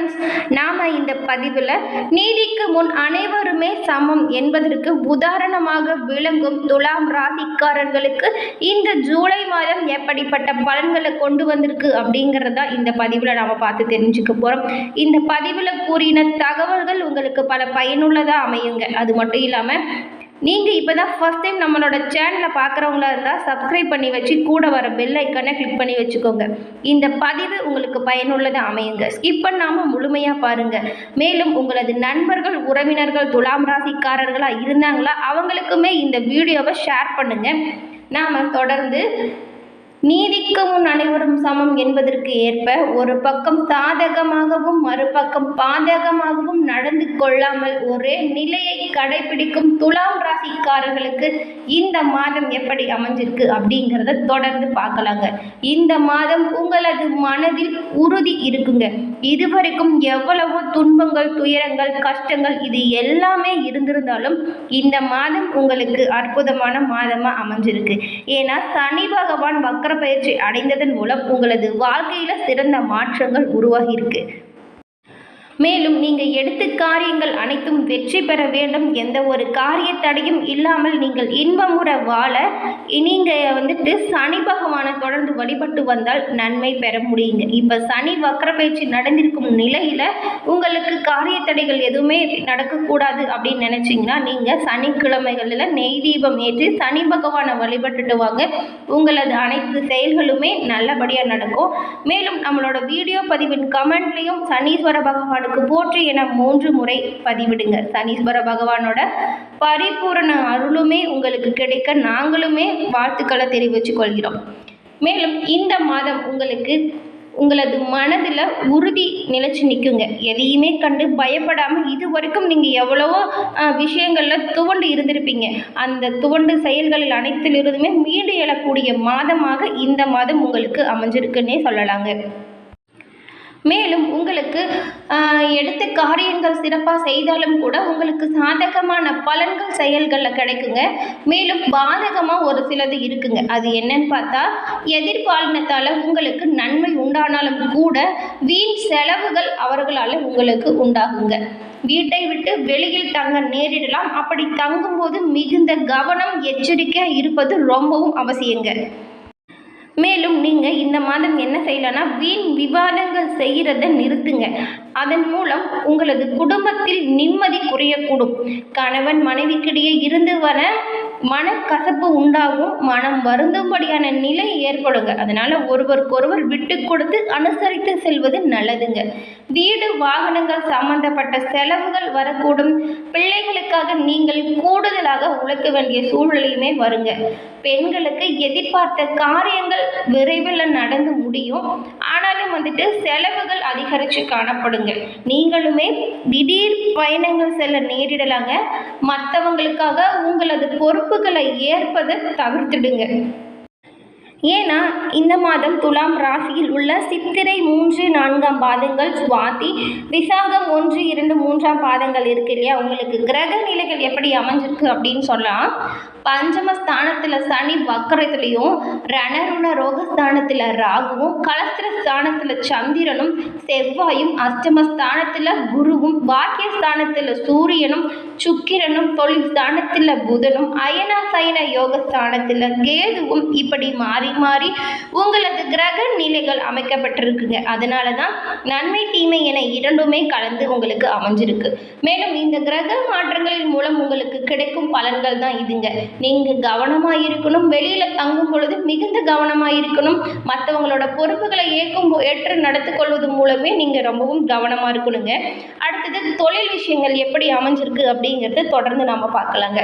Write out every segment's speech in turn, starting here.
Friends நாம் இந்த பதிவில் நீதிக்கு முன் அனைவருமே சமம் என்பதற்கு உதாரணமாக விளங்கும் துலாம் ராசிக்காரர்களுக்கு இந்த ஜூலை மாதம் எப்படிப்பட்ட பலன்களை கொண்டு வந்திருக்கு அப்படிங்கிறதா இந்த பதிவில் நாம் பார்த்து தெரிஞ்சுக்க போகிறோம் இந்த பதிவில் கூறின தகவல்கள் உங்களுக்கு பல பயனுள்ளதாக அமையுங்க. அது மட்டும் இல்லாமல் நீங்கள் இப்போ தான் ஃபஸ்ட் டைம் நம்மளோட சேனலை பார்க்குறவங்களா இருந்தால் சப்ஸ்கிரைப் பண்ணி வச்சு கூட வர பெல் ஐக்கானை கிளிக் பண்ணி வச்சுக்கோங்க. இந்த பதிவு உங்களுக்கு பயனுள்ளதாக அமையுங்க. ஸ்கிப் பண்ணாமல் முழுமையாக பாருங்கள் மேலும் உங்களது நண்பர்கள் உறவினர்கள் துலாம் ராசிக்காரர்களாக இருந்தாங்களா அவங்களுக்குமே இந்த வீடியோவை ஷேர் பண்ணுங்கள் நாம் தொடர்ந்து நீதிக்கு முன் அனைவரும் சமம் என்பதற்கு ஏற்ப ஒரு பக்கம் சாதகமாகவும் மறுபக்கம் பாதகமாகவும் நடந்து கொள்ளாமல் ஒரே நிலையை கடைபிடிக்கும் துலாம் ராசிக்காரர்களுக்கு இந்த மாதம் எப்படி அமைஞ்சிருக்கு அப்படிங்கிறத தொடர்ந்து பார்க்கலாங்க. இந்த மாதம் உங்களது மனதில் உறுதி இருக்குங்க. இதுவரைக்கும் எவ்வளவோ துன்பங்கள் துயரங்கள் கஷ்டங்கள் இது எல்லாமே இருந்திருந்தாலும் இந்த மாதம் உங்களுக்கு அற்புதமான மாதமாக அமைஞ்சிருக்கு. ஏன்னா சனி பகவான் வக்கர பயிற்சி அடைந்ததன் மூலம் உங்களது வாழ்க்கையில் சிறந்த மாற்றங்கள் உருவாகியிருக்கு மேலும் நீங்கள் எடுத்த காரியங்கள் அனைத்தும் வெற்றி பெற வேண்டும். எந்த ஒரு காரிய தடையும் இல்லாமல் நீங்கள் இன்பமுற வாழ நீங்கள் வந்துட்டு சனி பகவானை தொடர்ந்து வழிபட்டு வந்தால் நன்மை பெற முடியுங்க. இப்போ சனி வக்கர பயிற்சி நடந்திருக்கும் நிலையில் உங்களுக்கு காரிய தடைகள் எதுவுமே நடக்கக்கூடாது அப்படின்னு நினச்சிங்கன்னா நீங்கள் சனிக்கிழமைகளில் நெய் தீபம் ஏற்றி சனி பகவானை வழிபட்டுட்டு வாங்க. உங்களது அனைத்து செயல்களுமே நல்லபடியாக நடக்கும். மேலும் நம்மளோட வீடியோ பதிவின் கமெண்ட்லேயும் சனீஸ்வர பகவானுக்கு போற்றி என மூன்று முறை பதிவிடுங்க சனீஸ்வர பகவானோட பரிபூரண அருளுமே உங்களுக்கு கிடைக்க நாங்களுமே வாழ்த்துக்களை தெரிவித்துக் கொள்கிறோம். மேலும் இந்த மாதம் உங்களுக்கு உங்களது மனதில் உறுதி நிலைச்சு நிற்குங்க எதையுமே கண்டு பயப்படாமல் இது வரைக்கும் நீங்கள் எவ்வளவோ விஷயங்களில் துவண்டு இருந்திருப்பீங்க. அந்த துவண்டு செயல்களில் அனைத்திலிருந்துமே மீண்டு எழக்கூடிய மாதமாக இந்த மாதம் உங்களுக்கு அமைஞ்சிருக்குன்னே சொல்லலாங்க. மேலும் உங்களுக்கு எடுத்து எடுத்த காரியங்கள் சிறப்பாக செய்தாலும் கூட உங்களுக்கு சாதகமான பலன்கள் செயல்களில் கிடைக்குங்க. மேலும் பாதகமாக ஒரு சிலது இருக்குங்க. அது என்னன்னு பார்த்தா எதிர்பாலினத்தால் உங்களுக்கு நன்மை உண்டானாலும் கூட வீண் செலவுகள் அவர்களால் உங்களுக்கு உண்டாகுங்க. வீட்டை விட்டு வெளியில் தங்க நேரிடலாம். அப்படி தங்கும்போது மிகுந்த கவனம் எச்சரிக்கையாக இருப்பது ரொம்பவும் அவசியங்க. மேலும் நீங்கள் இந்த மாதம் என்ன செய்யலான்னா வீண் விவாதங்கள் செய்கிறத நிறுத்துங்க. அதன் மூலம் உங்களது குடும்பத்தில் நிம்மதி குறையக்கூடும். கணவன் மனைவிக்கிடையே இருந்து வர மனக்கசப்பு உண்டாகும். மனம் வருந்தும்படியான நிலை ஏற்படுங்க. அதனால் ஒருவருக்கொருவர் விட்டு கொடுத்து அனுசரித்து செல்வது நல்லதுங்க. வீடு வாகனங்கள் சம்பந்தப்பட்ட செலவுகள் வரக்கூடும். பிள்ளைகளுக்காக நீங்கள் கூடுதலாக உழைக்க வேண்டிய சூழ்நிலையுமே வருங்க. பெண்களுக்கு எதிர்பார்த்த காரியங்கள் விரைவில் நடந்து முடியும். ஆனாலும் வந்துட்டு செலவுகள் அதிகரித்து காணப்படுங்க. நீங்களுமே திடீர் பயணங்கள் செல்ல நேரிடலாங்க. மற்றவங்களுக்காக உங்களது பொறுப்புகளை ஏற்பதை தவிர்த்துடுங்க. ஏன்னா இந்த மாதம் துலாம் ராசியில் உள்ள சித்திரை மூன்று நான்காம் பாதங்கள் சுவாதி விசாகம் ஒன்று இரண்டு மூன்றாம் பாதங்கள் இருக்கு இல்லையா? உங்களுக்கு கிரக நிலைகள் எப்படி அமைஞ்சிருக்கு அப்படின்னு சொல்லலாம். பஞ்சம ஸ்தானத்தில் சனி வக்கரத்துலேயும் ரணருண ரோகஸ்தானத்தில் ராகுவும் கலஸ்திர ஸ்தானத்தில் சந்திரனும் செவ்வாயும் அஷ்டம ஸ்தானத்தில் குருவும் பாக்கியஸ்தானத்தில் சூரியனும் சுக்கிரனும் தொழில் ஸ்தானத்தில் புதனும் அயன சயன யோக ஸ்தானத்தில் கேதுவும் இப்படி மாறி மாறி உங்களது கிரக நிலைகள் அமைக்கப்பட்டிருக்குங்க. அதனால தான் நன்மை தீமை என இரண்டுமே கலந்து உங்களுக்கு அமைஞ்சிருக்கு. மேலும் இந்த கிரக மாற்றங்களின் மூலம் உங்களுக்கு கிடைக்கும் பலன்கள் தான் இதுங்க. நீங்கள் கவனமாக இருக்கணும். வெளியில் தங்கும் பொழுது மிகுந்த கவனமாக இருக்கணும். மற்றவங்களோட பொறுப்புகளை ஏற்கும் ஏற்று நடத்து கொள்வது மூலமே நீங்கள் ரொம்பவும் கவனமாக இருக்கணுங்க. அடுத்தது தொழில் விஷயங்கள் எப்படி அமைஞ்சிருக்கு அப்படிங்கிறத தொடர்ந்து நாம் பார்க்கலாங்க.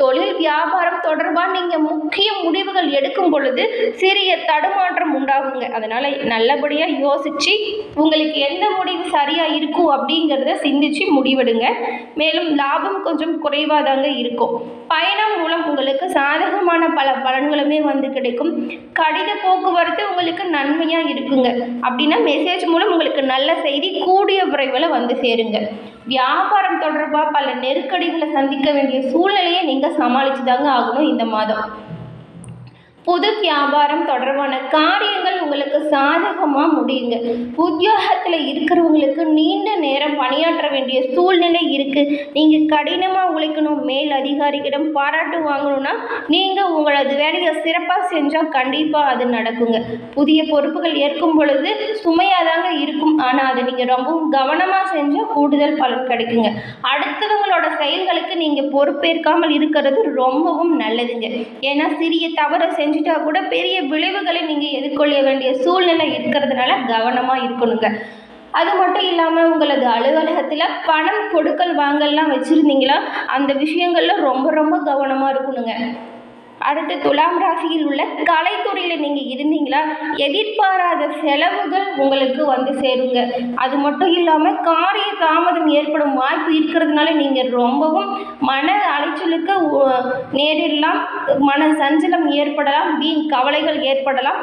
தொழில் வியாபாரம் தொடர்பாக நீங்கள் முக்கிய முடிவுகள் எடுக்கும் பொழுது சிறிய தடுமாற்றம் உண்டாகுங்க. அதனால் நல்லபடியாக யோசித்து உங்களுக்கு எந்த முடிவு சரியாக இருக்கும் அப்படிங்கிறத சிந்தித்து முடிவெடுங்க. மேலும் லாபம் கொஞ்சம் குறைவாக தாங்க இருக்கும். பயணம் மூலம் உங்களுக்கு சாதகமான பல பலன்களுமே வந்து கிடைக்கும். கடித போக்குவரத்து உங்களுக்கு நன்மையாக இருக்குங்க. அப்படின்னா மெசேஜ் மூலம் உங்களுக்கு நல்ல செய்தி கூடிய விரைவில் வந்து சேருங்க. வியாபாரம் தொடர்பாக பல நெருக்கடிகளை சந்திக்க வேண்டிய சூழ்நிலையை நீங்கள் சமாளித்து தாங்க ஆகணும் இந்த மாதம். புது வியாபாரம் தொடர்பான காரியங்கள் உங்களுக்கு சாதகமாக முடியுங்க. உத்தியோகத்தில் இருக்கிறவங்களுக்கு நீண்ட நேரம் பணியாற்ற வேண்டிய சூழ்நிலை இருக்குது நீங்கள் கடினமாக உழைக்கணும் மேல் அதிகாரிகளிடம் பாராட்டு வாங்கணும்னா நீங்கள் உங்களது வேலையை சிறப்பாக செஞ்சால் கண்டிப்பாக அது நடக்குங்க. புதிய பொறுப்புகள் ஏற்கும் பொழுது சுமையாக தாங்க இருக்கும். ஆனால் அதை நீங்கள் ரொம்பவும் கவனமாக செஞ்சால் கூடுதல் பலன் கிடைக்குங்க. அடுத்தவங்களோட செயல்களுக்கு நீங்கள் பொறுப்பேற்காமல் இருக்கிறது ரொம்பவும் நல்லதுங்க. ஏன்னா சிறிய தவறை செஞ்சுட்டா கூட பெரிய விளைவுகளை நீங்கள் எதிர்கொள்ள வேண்டிய சூழ்நிலை இருக்கிறதுனால கவனமாக இருக்கணுங்க. அது மட்டும் இல்லாமல் உங்களது அலுவலகத்தில் பணம் கொடுக்கல் வாங்கல்லாம் வச்சுருந்தீங்களா? அந்த விஷயங்களில் ரொம்ப ரொம்ப கவனமாக இருக்கணுங்க. அடுத்து துலாம் ராசியில் உள்ள கலைத்துறையில் நீங்கள் இருந்தீங்களா? எதிர்பாராத செலவுகள் உங்களுக்கு வந்து சேருங்க. அது மட்டும் இல்லாமல் காரிய தாமதம் ஏற்படும் வாய்ப்பு இருக்கிறதுனால நீங்கள் ரொம்பவும் மன அலைச்சலுக்கு நேரிடலாம். மன சஞ்சலம் ஏற்படலாம். வீண் கவலைகள் ஏற்படலாம்.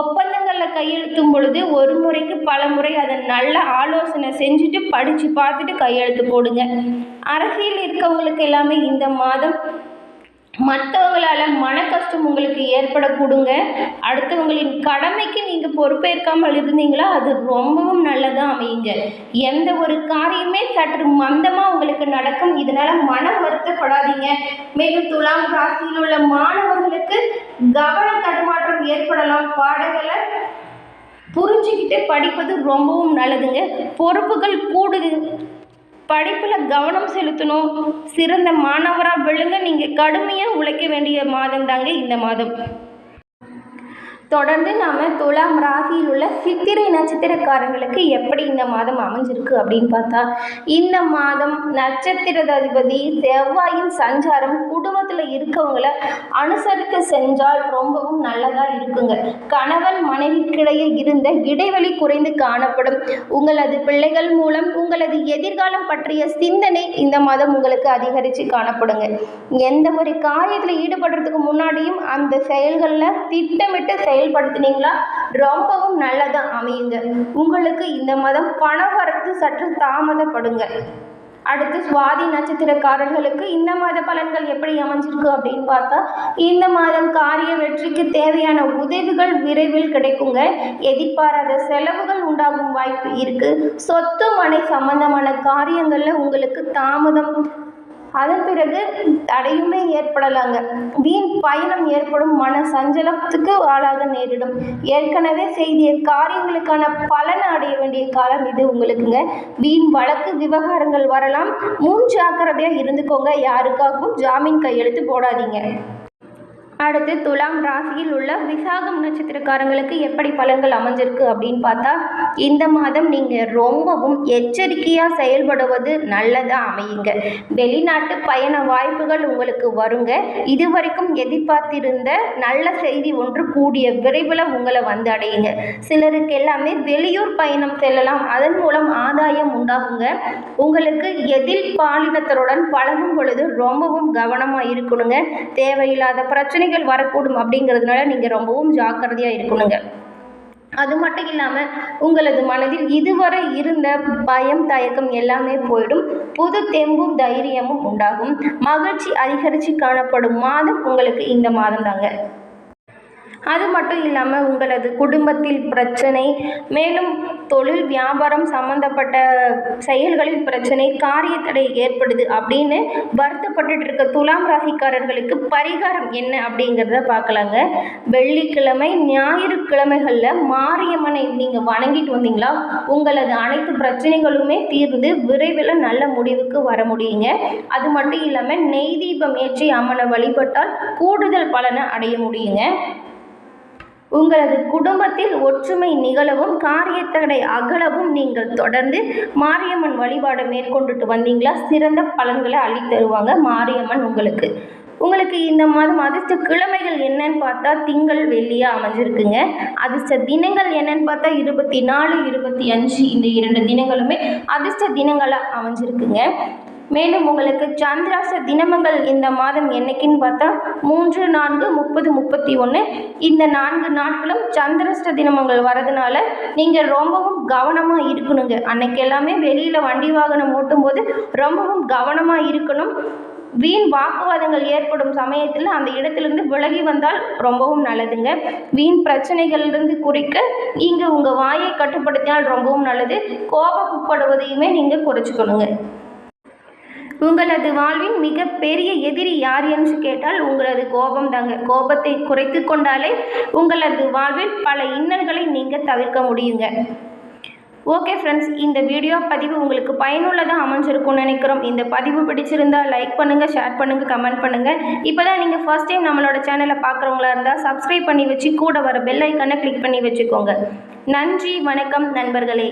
ஒப்பந்தங்களில் கையெழுத்தும் பொழுது ஒரு முறைக்கு பல முறை அதை நல்ல ஆலோசனை செஞ்சுட்டு படித்து பார்த்துட்டு கையெழுத்து போடுங்க. அரசியல் இருக்கவங்களுக்கு எல்லாமே இந்த மாதம் மற்றவங்களால் மன கஷ்டம் உங்களுக்கு ஏற்படக்கூடுங்க. அடுத்தவங்களின் கடமைக்கு நீங்கள் பொறுப்பேற்காமல் இருந்தீங்களா? அது ரொம்பவும் அமையுங்க. எந்த ஒரு காரியமே சற்று மந்தமாக உங்களுக்கு நடக்கும். இதனால் மனம் வருத்தப்படாதீங்க. மேலும் துலாம் ராசியில் உள்ள மாணவர்களுக்கு கவன தடுமாற்றம் ஏற்படலாம். பாடங்களை புரிஞ்சுக்கிட்டு படிப்பது ரொம்பவும் நல்லதுங்க. பொறுப்புகள் கூடுது. படிப்பில் கவனம் செலுத்தணும். சிறந்த மாணவராக விழுங்க நீங்கள் கடுமையாக உழைக்க வேண்டிய மாதம் தாங்க இந்த மாதம். தொடர்ந்து நாம் துலாம் ராசியில் உள்ள சித்திரை நட்சத்திரக்காரங்களுக்கு எப்படி இந்த மாதம் அமைஞ்சிருக்கு அப்படின்னு பார்த்தா இந்த மாதம் நட்சத்திர அதிபதி செவ்வாயின் சஞ்சாரம் குடும்பத்தில் இருக்கவங்கள அனுசரித்து செஞ்சால் ரொம்பவும் நல்லதாக இருக்குங்க. கணவன் மனைவிக்கிடையே இருந்த இடைவெளி குறைந்து காணப்படும். உங்களது பிள்ளைகள் மூலம் உங்களது எதிர்காலம் பற்றிய சிந்தனை இந்த மாதம் உங்களுக்கு அதிகரித்து காணப்படுங்க. எந்த ஒரு காரியத்தில் ஈடுபடுறதுக்கு முன்னாடியும் அந்த செயல்களில் திட்டமிட்டு செயல்படுத்தினீங்களா? ரொம்பவும் நல்லதாக அமையுங்க. உங்களுக்கு இந்த மாதம் பண வரத்து சற்று தாமதப்படுங்க. அடுத்து சுவாதி நட்சத்திரக்காரர்களுக்கு இந்த மாத பலன்கள் எப்படி அமைஞ்சிருக்கு அப்படின்னு பார்த்தா இந்த மாதம் காரிய வெற்றிக்கு தேவையான உதவிகள் விரைவில் கிடைக்குங்க. எதிர்பாராத செலவுகள் உண்டாகும் வாய்ப்பு இருக்கு. சொத்து மனை சம்பந்தமான காரியங்களில் உங்களுக்கு தாமதம் அதன் பிறகு தடையுமே ஏற்படலாங்க. வீண் பயணம் ஏற்படும் மன சஞ்சலத்துக்கு ஆளாக நேரிடும். ஏற்கனவே செய்திய காரியங்களுக்கான பலனை அடைய வேண்டிய காலம் இது உங்களுக்குங்க. வீண் வழக்கு விவகாரங்கள் வரலாம். முன் ஜாக்கிரதையாக இருந்துக்கோங்க. யாருக்காகவும் ஜாமீன் கையெழுத்து போடாதீங்க. அடுத்து துலாம் ராசியில் உள்ள விசாகம் நட்சத்திரக்காரங்களுக்கு எப்படி பலன்கள் அமைஞ்சிருக்கு அப்படின்னு பார்த்தா இந்த மாதம் நீங்கள் ரொம்பவும் எச்சரிக்கையாக செயல்படுவது நல்லதாக அமையுங்க. வெளிநாட்டு பயண வாய்ப்புகள் உங்களுக்கு வருங்க. இதுவரைக்கும் எதிர்பார்த்திருந்த நல்ல செய்தி ஒன்று கூடிய விரைவில் உங்களை வந்து அடையுங்க. சிலருக்கு எல்லாமே வெளியூர் பயணம் செல்லலாம். அதன் மூலம் ஆதாயம் உண்டாகுங்க. உங்களுக்கு எதிர் பாலினத்தருடன் பழகும் பொழுது ரொம்பவும் கவனமாக இருக்கணுங்க. தேவையில்லாத பிரச்சனைகள் வரக்கூடும் அப்படிங்கிறதுனால நீங்கள் ரொம்பவும் ஜாக்கிரதையாக இருக்கணுங்க. அது மட்டும் இல்லாமல் உங்களது மனதில் இதுவரை இருந்த பயம் தயக்கம் எல்லாமே போயிடும். புது தெம்பும் தைரியமும் உண்டாகும். மகிழ்ச்சி அதிகரித்து காணப்படும் மாதம் உங்களுக்கு இந்த மாதம் தாங்க. அது மட்டும் இல்லாமல் உங்களது குடும்பத்தில் பிரச்சனை மேலும் தொழில் வியாபாரம் சம்மந்தப்பட்ட செயல்களில் பிரச்சனை காரியத்தடை ஏற்படுது அப்படின்னு வருத்தப்பட்டுட்டு இருக்க துலாம் ராசிக்காரர்களுக்கு பரிகாரம் என்ன அப்படிங்கிறத பார்க்கலாங்க. வெள்ளிக்கிழமை ஞாயிறு கிழமைகளில் மாரியம்மனை நீங்கள் வணங்கிட்டு வந்தீங்களா? உங்களது அனைத்து பிரச்சனைகளுமே தீர்ந்து விரைவில் நல்ல முடிவுக்கு வர முடியுங்க. அது மட்டும் இல்லாமல் நெய் தீபம் ஏற்றி அம்மனை வழிபட்டால் கூடுதல் பலனை அடைய முடியுங்க. உங்களது குடும்பத்தில் ஒற்றுமை நிகழவும் காரியத்தடை அகலவும் நீங்கள் தொடர்ந்து மாரியம்மன் வழிபாடு மேற்கொண்டுட்டு வந்தீங்களா? சிறந்த பலன்களை அள்ளி தருவாங்க மாரியம்மன் உங்களுக்கு. உங்களுக்கு இந்த மாதம் அதிர்ஷ்ட கிழமைகள் என்னன்னு பார்த்தா திங்கள் வெள்ளியாக அமைஞ்சிருக்குங்க. அதிர்ஷ்ட தினங்கள் என்னன்னு பார்த்தா இருபத்தி நாலு இருபத்தி அஞ்சு இந்த இரண்டு தினங்களுமே அதிர்ஷ்ட தினங்களாக அமைஞ்சிருக்குங்க. மேலும் உங்களுக்கு சந்திராச தினமங்கள் இந்த மாதம் என்னைக்குன்னு பார்த்தா மூன்று நான்கு முப்பது முப்பத்தி ஒன்று. இந்த நான்கு நாட்களும் சந்திராஷ்ட தினமங்கள் வரதுனால நீங்கள் ரொம்பவும் கவனமாக இருக்கணுங்க. அன்னைக்கு எல்லாமே வெளியில் வண்டி வாகனம் ஓட்டும்போது ரொம்பவும் கவனமாக இருக்கணும். வீண் வாக்குவாதங்கள் ஏற்படும் சமயத்தில் அந்த இடத்திலிருந்து விலகி வந்தால் ரொம்பவும் நல்லதுங்க. வீண் பிரச்சனைகளிலிருந்து குறிக்க நீங்கள் உங்கள் வாயை கட்டுப்படுத்தினால் ரொம்பவும் நல்லது. கோபப்படுவதையுமே நீங்கள் குறைச்சிக்கணுங்க. உங்களது வாழ்வின் மிகப்பெரிய எதிரி யார் என்று கேட்டால் உங்களது கோபம் தாங்க. கோபத்தை குறைத்து கொண்டாலே உங்களது வாழ்வில் பல இன்னல்களை நீங்கள் தவிர்க்க முடியுங்க. ஓகே ஃப்ரெண்ட்ஸ் இந்த வீடியோ பதிவு உங்களுக்கு பயனுள்ளதாக அமைஞ்சிருக்கும்னு நினைக்கிறோம். இந்த பதிவு பிடிச்சிருந்தா லைக் பண்ணுங்கள் ஷேர் பண்ணுங்கள் கமெண்ட் பண்ணுங்கள் இப்போ தான் நீங்கள் ஃபர்ஸ்ட் டைம் நம்மளோட சேனலை பார்க்குறவங்களா இருந்தால் சப்ஸ்கிரைப் பண்ணி வச்சு கூட வர பெல் ஐக்கனை கிளிக் பண்ணி வச்சுக்கோங்க. நன்றி வணக்கம் நண்பர்களே.